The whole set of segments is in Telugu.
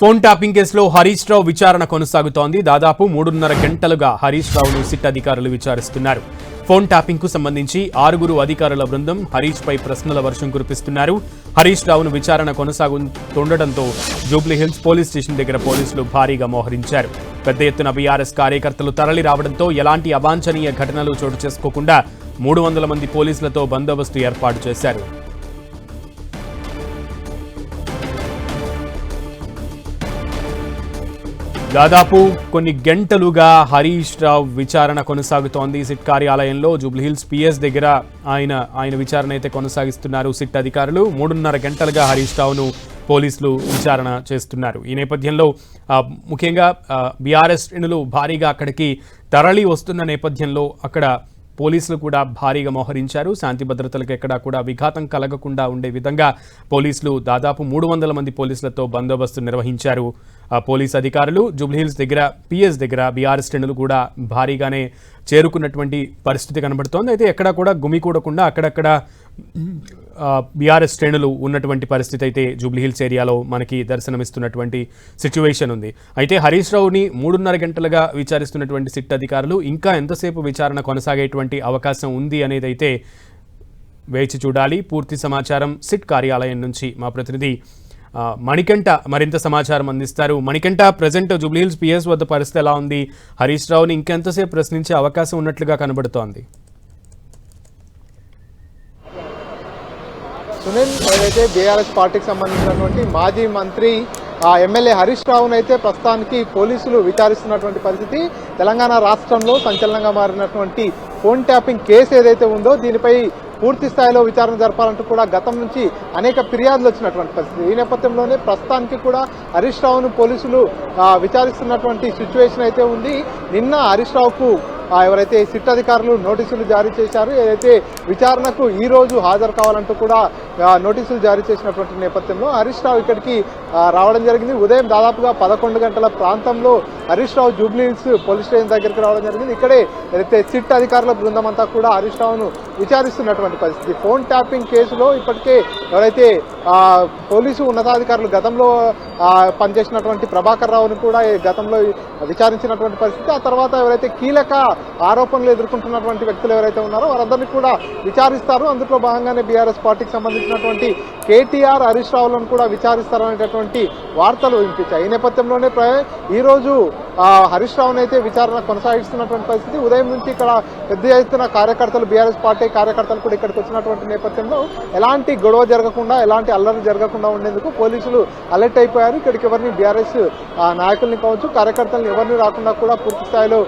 ఫోన్ ట్యాపింగ్ కేసులో హరీష్ రావు విచారణ కొనసాగుతోంది. దాదాపు మూడున్నర గంటలుగా హరీష్ రావును సిట్ అధికారులు విచారిస్తున్నారు. ఫోన్ ట్యాపింగ్కు సంబంధించి ఆరుగురు అధికారుల బృందం హరీష్ పై ప్రశ్నల వర్షం కురిపిస్తున్నారు. హరీష్ రావును విచారణ కొనసాగుతుండటంతో జూబ్లీహిల్స్ పోలీస్ స్టేషన్ దగ్గర పోలీసులు భారీగా మోహరించారు. పెద్ద ఎత్తున బీఆర్ఎస్ కార్యకర్తలు తరలి రావడంతో ఎలాంటి అవాంఛనీయ ఘటనలు చోటు చేసుకోకుండా మూడు వందల మంది పోలీసులతో బందోబస్తు ఏర్పాటు చేశారు. దాదాపు కొన్ని గంటలుగా హరీష్ రావు విచారణ కొనసాగుతోంది. సిట్ కార్యాలయంలో జూబ్లీహిల్స్ పిఎస్ దగ్గర ఆయన ఆయన విచారణ అయితే కొనసాగిస్తున్నారు సిట్ అధికారులు. మూడున్నర గంటలుగా హరీష్ రావును పోలీసులు విచారణ చేస్తున్నారు. ఈ నేపథ్యంలో ముఖ్యంగా బీఆర్ఎస్ శ్రేణులు భారీగా అక్కడికి తరలి వస్తున్న నేపథ్యంలో అక్కడ పోలీసులు కూడా భారీగా మోహరించారు. శాంతి భద్రతలకు ఎక్కడా కూడా విఘాతం కలగకుండా ఉండే విధంగా పోలీసులు దాదాపు మూడు వందల మంది పోలీసులతో బందోబస్తు నిర్వహించారు. పోలీస్ అధికారులు జూబ్లీహిల్స్ దగ్గర పిఎస్ దగ్గర బీఆర్ఎస్ శ్రేణులు కూడా భారీగానే చేరుకున్నటువంటి పరిస్థితి కనబడుతోంది. అయితే ఎక్కడా కూడా గుమికూడకుండా అక్కడక్కడ బీఆర్ఎస్ శ్రేణులు ఉన్నటువంటి పరిస్థితి అయితే జూబ్లీహిల్స్ ఏరియాలో మనకి దర్శనమిస్తున్నటువంటి సిచ్యువేషన్ ఉంది. అయితే హరీష్ రావుని మూడున్నర గంటలుగా విచారిస్తున్నటువంటి సిట్ అధికారులు ఇంకా ఎంతసేపు విచారణ కొనసాగేటువంటి అవకాశం ఉంది అనేది అయితే వేచి చూడాలి. పూర్తి సమాచారం సిట్ కార్యాలయం నుంచి మా ప్రతినిధి మణికంఠ మరింత సమాచారం అందిస్తారు. మణికంఠ ప్రజెంట్ జూబ్లీహిల్స్ పిఎస్ వద్ద పరిస్థితి ఎలా ఉంది? హరీష్ రావుని ఇంకెంతసేపు ప్రశ్నించే అవకాశం ఉన్నట్లుగా కనబడుతోంది. సునీల్ ఏదైతే బీఆర్ఎస్ పార్టీకి సంబంధించినటువంటి మాజీ మంత్రి ఎమ్మెల్యే హరీష్ రావును అయితే ప్రస్తుతానికి పోలీసులు విచారిస్తున్నటువంటి పరిస్థితి. తెలంగాణ రాష్ట్రంలో సంచలనంగా మారినటువంటి ఫోన్ ట్యాపింగ్ కేసు ఏదైతే ఉందో దీనిపై పూర్తి స్థాయిలో విచారణ జరపాలంటూ కూడా గతం నుంచి అనేక ఫిర్యాదులు వచ్చినటువంటి పరిస్థితి. ఈ నేపథ్యంలోనే ప్రస్తుతానికి కూడా హరీష్ రావును పోలీసులు విచారిస్తున్నటువంటి సిచ్యువేషన్ అయితే ఉంది. నిన్న హరీష్ రావుకు ఎవరైతే సిట్ అధికారులు నోటీసులు జారీ చేశారు ఏదైతే విచారణకు ఈ రోజు హాజరు కావాలంటూ కూడా నోటీసులు జారీ చేసినటువంటి నేపథ్యంలో హరీష్ రావు ఇక్కడికి రావడం జరిగింది. ఉదయం దాదాపుగా పదకొండు గంటల ప్రాంతంలో హరీష్ రావు జూబ్లీహిల్స్ పోలీస్ స్టేషన్ దగ్గరికి రావడం జరిగింది. ఇక్కడే ఏదైతే సిట్ అధికారుల బృందం అంతా కూడా హరీష్ రావును విచారిస్తున్నటువంటి పరిస్థితి. ఫోన్ ట్యాపింగ్ కేసులో ఇప్పటికే ఎవరైతే పోలీసు ఉన్నతాధికారులు గతంలో పనిచేసినటువంటి ప్రభాకర్ రావును కూడా గతంలో విచారించినటువంటి పరిస్థితి. ఆ తర్వాత ఎవరైతే కీలక ఆరోపణలు ఎదుర్కొంటున్నటువంటి వ్యక్తులు ఎవరైతే ఉన్నారో వారందరినీ కూడా విచారిస్తారు. అందులో భాగంగానే బీఆర్ఎస్ పార్టీకి సంబంధించినటువంటి కేటీఆర్ హరీష్ రావులను కూడా విచారిస్తారనేటటువంటి వార్తలు వినిపించాయి. ఈ నేపథ్యంలోనే ప్ర- హరీష్ రావును అయితే విచారణ కొనసాగిస్తున్నటువంటి పరిస్థితి. ఉదయం నుంచి ఇక్కడ పెద్ద ఎత్తున కార్యకర్తలు బీఆర్ఎస్ పార్టీ కార్యకర్తలు కూడా ఇక్కడికి వచ్చినటువంటి నేపథ్యంలో ఎలాంటి గొడవ జరగకుండా ఎలాంటి అల్లరి జరగకుండా ఉండేందుకు పోలీసులు అలర్ట్ అయిపోయారు. ఇక్కడికి ఎవరిని బీఆర్ఎస్ నాయకుల్ని కావచ్చు కార్యకర్తలను ఎవరిని రాకుండా కూడా పూర్తి స్థాయిలో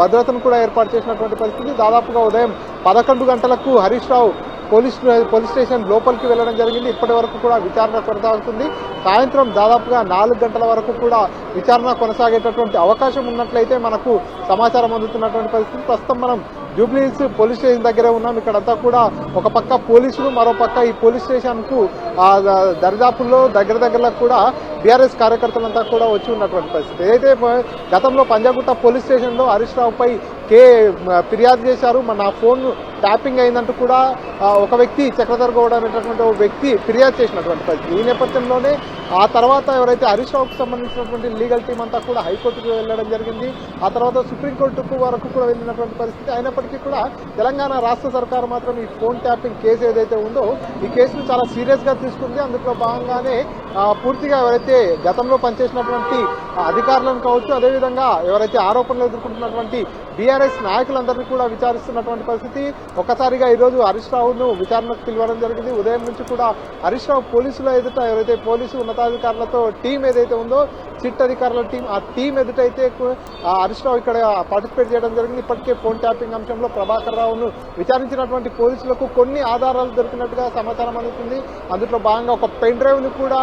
భద్రతను కూడా ఏర్పాటు చేసినటువంటి పరిస్థితి. దాదాపుగా ఉదయం పదకొండు గంటలకు Harish Rao police police station లోపలికి వెళ్ళడం జరిగింది. ఇప్పటి వరకు కూడా విచారణ కొనసాగుతుంది సాయంత్రం దాదాపుగా నాలుగు గంటల వరకు కూడా విచారణ కొనసాగేటటువంటి అవకాశం ఉన్నట్లయితే మనకు సమాచారం అందుతున్నటువంటి పరిస్థితి. ప్రస్తుతం మనం జూబ్లీహిల్స్ పోలీస్ స్టేషన్ దగ్గరే ఉన్నాం. ఇక్కడంతా కూడా ఒక పక్క పోలీసులు మరో పక్క ఈ పోలీస్ స్టేషన్కు ఆ దరిదాపుల్లో దగ్గర దగ్గరలో కూడా బీఆర్ఎస్ కార్యకర్తలంతా కూడా వచ్చి ఉన్నటువంటి పరిస్థితి. ఏదైతే గతంలో పంజాగుట్ట పోలీస్ స్టేషన్లో హరీష్ రావుపై కే ఫిర్యాదు చేశారు మన నా ఫోన్ ట్యాపింగ్ అయిందంటూ కూడా ఒక వ్యక్తి చక్రధర్ గౌడ్ అనేటటువంటి ఒక వ్యక్తి ఫిర్యాదు చేసినటువంటి పరిస్థితి. ఈ నేపథ్యంలోనే ఆ తర్వాత ఎవరైతే హరీష్ రావుకు సంబంధించినటువంటి లీగల్ టీం అంతా కూడా హైకోర్టుకు వెళ్ళడం జరిగింది. ఆ తర్వాత సుప్రీంకోర్టుకు వరకు కూడా వెళ్ళినటువంటి పరిస్థితి. అయినప్పటికీ కూడా తెలంగాణ రాష్ట్ర సర్కారు మాత్రం ఈ ఫోన్ ట్యాపింగ్ కేసు ఏదైతే ఉందో ఈ కేసును చాలా సీరియస్గా తీసుకుంది. అందులో భాగంగానే పూర్తిగా ఎవరైతే గతంలో పనిచేసినటువంటి అధికారులను కావచ్చు అదేవిధంగా ఎవరైతే ఆరోపణలు ఎదుర్కొంటున్నటువంటి బీఆర్ఎస్ నాయకులందరినీ కూడా విచారిస్తున్నటువంటి పరిస్థితి. ఒక్కసారిగా ఈరోజు హరీష్ రావును విచారణకు పిలవడం జరిగింది. ఉదయం నుంచి కూడా హరీష్ రావు పోలీసుల ఎదుట ఎవరైతే పోలీసు ఉన్నతాధికారులతో టీం ఏదైతే ఉందో సిట్ అధికారుల టీం ఆ టీం ఎదుటైతే హరీష్ రావు ఇక్కడ పార్టిసిపేట్ చేయడం జరిగింది. ఇప్పటికే ఫోన్ ట్యాపింగ్ అంశంలో ప్రభాకర్ రావును విచారించినటువంటి పోలీసులకు కొన్ని ఆధారాలు దొరికినట్టుగా సమాచారం అందుతుంది. అందులో భాగంగా ఒక పెన్ డ్రైవ్ను కూడా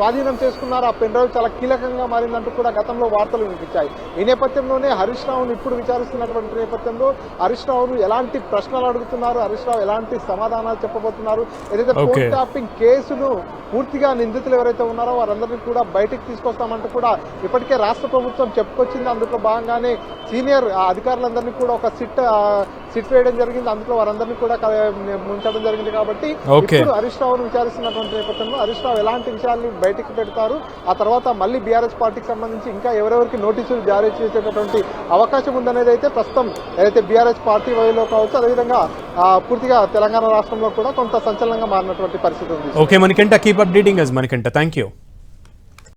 స్వాధీనం చేసుకున్నారు. ఆ పెన్ డ్రైవ్ చాలా కీలకంగా మారిందంటూ కూడా గతంలో వార్తలు వినిపించాయి. ఈ నేపథ్యంలోనే హరీష్ రావును ఇప్పుడు విచారిస్తున్నటువంటి నేపథ్యంలో హరీష్ రావును ఎలాంటి ప్రశ్నలు అడుగుతున్నారు? హరీష్ రావు ఎలాంటి సమాధానాలు చెప్పబోతున్నారు? ఏదైతే ఫోన్. ట్యాపింగ్ కేసును పూర్తిగా నిందితులు ఎవరైతే ఉన్నారో వారందరినీ కూడా బయటికి తీసుకొస్తామంటూ కూడా ఇప్పటికే రాష్ట్ర ప్రభుత్వం చెప్పుకొచ్చింది. అందులో భాగంగానే సీనియర్ అధికారులందరినీ కూడా ఒక సిట్ సిట్ వేయడం జరిగింది. అందులో వారందరినీ కూడా ఉంచడం జరిగింది కాబట్టి. ఇప్పుడు హరీష్ రావును విచారిస్తున్నటువంటి నేపథ్యంలో హరీష్ రావు ఎలాంటి విషయాల్ని బయటికి పెడతారు. ఆ తర్వాత మళ్ళీ బీఆర్ఎస్ పార్టీకి సంబంధించి ఇంకా ఎవరెవరికి నోటీసులు జారీ చేసేటటువంటి అవకాశం ఉందనేది అయితే ప్రస్తుతం ఏదైతే బీఆర్ఎస్ పార్టీ వయలో కావచ్చు అదేవిధంగా పూర్తిగా తెలంగాణ రాష్ట్రంలో కూడా కొంత సంచలనంగా మారినటువంటి పరిస్థితి ఉంది. ఓకే మనకంట కీప్ అప్డేటింగ్ అస్ మనకంట థ్యాంక్ యూ